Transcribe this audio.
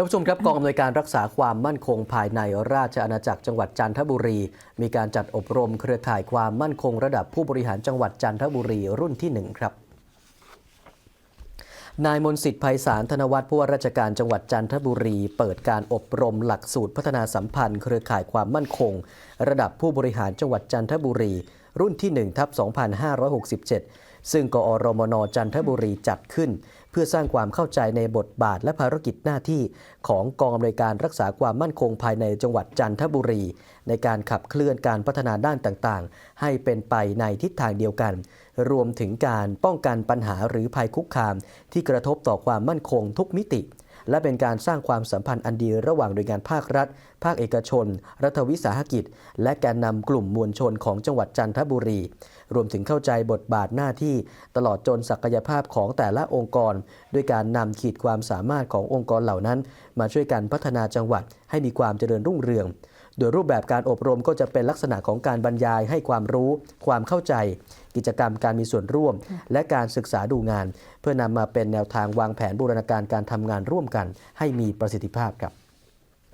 ท่านผู้ชมครับกองอำนวยการรักษาความมั่นคงภายในราชอาณาจักรจังหวัดจันทบุรี มีการจัดอบรมเครือข่ายความมั่นคงระดับผู้บริหารจังหวัดจันทบุรีรุ่นที่หนึ่งครับนายมนสิทธิ์ไพศาลธนวัฒน์ผู้ว่าราชการจังหวัดจันทบุรี เปิดการอบรมหลักสูตรพัฒนาสัมพันธ์ เครือข่ายความมั่นคง ระดับผู้บริหารจังหวัดจันทบุรีรุ่นที่1ทับ2567 ซึ่งกอรมนจันทบุรีจัดขึ้น เพื่อสร้างความเข้าใจในบทบาทและภารกิจหน้าที่ของกองอำนวยการรักษาความมั่นคงภายในจังหวัดจันทบุรี ในการขับเคลื่อนการพัฒนาด้านต่างๆ ให้เป็นไปในทิศทางเดียวกัน รวมถึงการป้องกันปัญหาหรือภัยคุกคาม ที่กระทบต่อความมั่นคงทุกมิติ และเป็นการสร้างความสัมพันธ์อันดีระหว่างหน่วยงานภาครัฐ ภาคเอกชน รัฐวิสาหกิจ และแกนนำกลุ่มมวลชนของจังหวัดจันทบุรี รวมถึงเข้าใจบทบาทหน้าที่ ตลอดจนศักยภาพของแต่ละองค์กร ด้วยการนำขีดความสามารถขององค์กรเหล่านั้น มาช่วยกันพัฒนาจังหวัดให้มีความเจริญรุ่งเรือง โดยรูปแบบการอบรมก็จะเป็นลักษณะของการบรรยายให้ความรู้ ความเข้าใจ กิจกรรมการมีส่วนร่วม และการศึกษาดูงาน เพื่อนำมาเป็นแนวทางวางแผนบูรณาการการทำงานร่วมกัน ให้มีประสิทธิภาพครับ